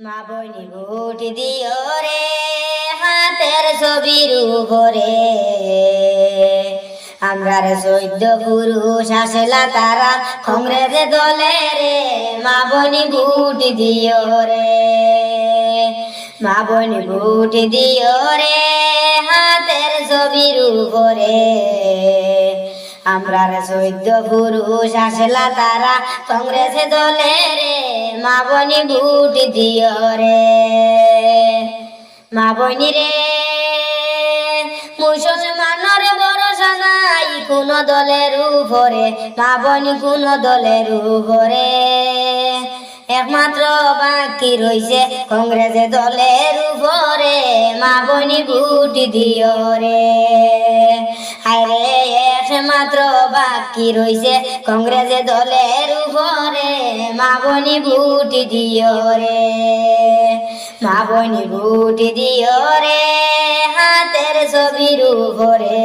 মা বইনি ভোট দিও রে, হাতের ছবির উপরে আমরার চৈদ্য পুরুষ আসলা তারা কংগ্রেস দলে রে। মা বনি ভোট দিও রে মা বনি ভোট দিও রে, হাতের ছবির উপরে আমরার চৈদ্য পুরুষ আসলা তারা কংগ্রেস দলে রে। মা বনি ভোট দিও রে। মা বনি রে, মুসলমানের ভরসা নাই কোন দলের উপরে। মা বনি কোন দলের উপরে। একমাত্র বাকি রইছে কংগ্রেস দলের উপরে। মা বনি ভোট দিও রে। আরে একমাত্র বাকি রইছে। কংগ্রেস দলের উপরে মা বনি ভোট দিও রে। মা বনি ভোট দিও রে হাতের ছবির উপরে।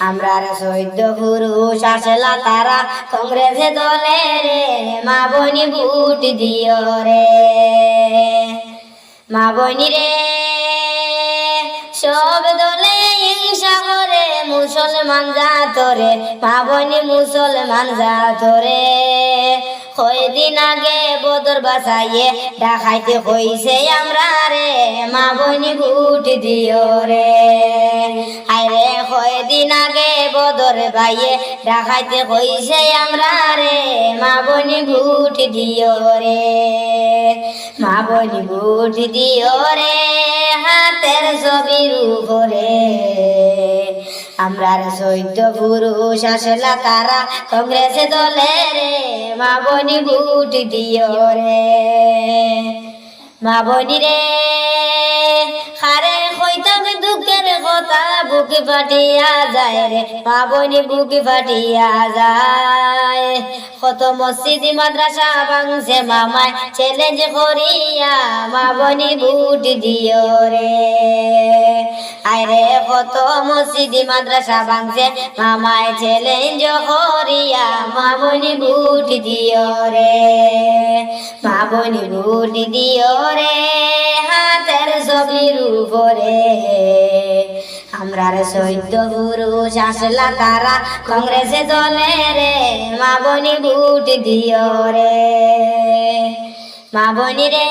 আমরার চৈদ্য পুরুষ আসলা তারা। কংগ্রেস দলে রে মা বনি ভোট দিও রে। মা বনি রে, সব মুসলমান জাতরে মা বনি মুসলমান জাতরে। কয়দিন আগে বদর বাসাইয়ে ডাকাইতে হইছে আমরা রে মা বনি ভোট দিও রে। আরে কয়দিন আগে বদর বাইয়ে ডাকাইতে হইছে আমরা রে মা বনি ভোট দিও রে। মা বনি ভোট দিও রে, হাতের ছবির উপরে। আমরার চৈদ্য পুরুষ আসলা তারা। কংগ্রেস দলে রে মা বনি ভোট দিও রে। মা বনি রে বুকে ফাটিয়া যায় রে মা বনি বুকে ফাটিয়া যায়। কত মসজিদ, মাদ্রাসা ভাঙছে মামায় চ্যালেঞ্জ করিয়া মা বনি ভোট দিও রে। আরে কত মসজিদ, মাদ্রাসা ভাঙছে মামায় চ্যালেঞ্জ করিয়া মা বনি ভোট দিও রে। মা বনি ভোট দিও রে, হাতের ছবির উপরে। আমরার চৈদ্য পুরুষ আসলা তারা। কংগ্রেস দলে রে, মা বনি ভোট দিও রে। মা বনি রে,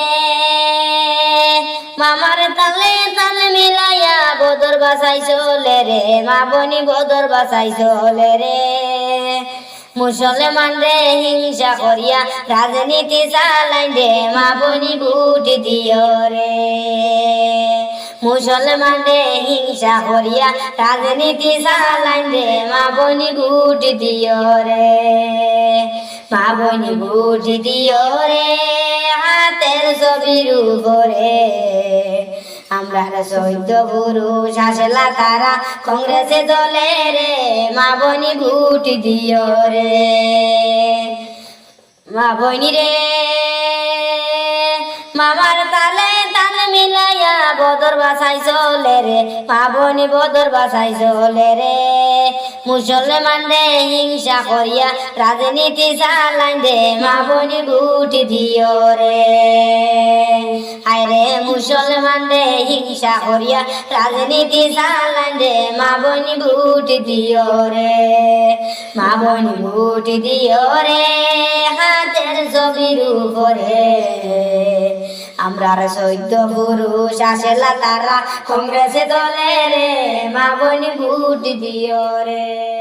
মামার তালে তালে মিলাইয়া বদর বাসাই চলে রে। মা বনি বদর বাসাই চলে রে। মুসলমান রে, হিংসা করিয়া, রাজনীতি চালাই রে। মা বনি ভোট দিও রে। মুসলমান হিংসা করিয়া রাজনীতি চালাই রে, মা বনি ভোট দিও রে, মা বনি ভোট দিও রে, হাতের ছবির উপরে। আমরা চৈদ্য পুরুষ, আসলা তারা কংগ্রেস দলে রে, মা বনি ভোট দিও রে, মা বনি রে। মামার তালে তাল মিলাইয়া বদর বাসাই চলে রে মা বনি বদর বাসাই চলে রে। মুসলমান রে হিংসা করিয়া, রাজনীতি চালাই দে মা বনি ভোট দিও রে। আরে মুসলমান রে হিংসা করিয়া, রাজনীতি চালাই দে মা বনি ভোট দিও রে। মা বনি ভোট দিও রে, হাতের ছবির উপরে। আমরার চৈদ্য পুরুষ আসেলা তারা কংগ্রেসে দলে রে মা বোন ভোট দিও রে।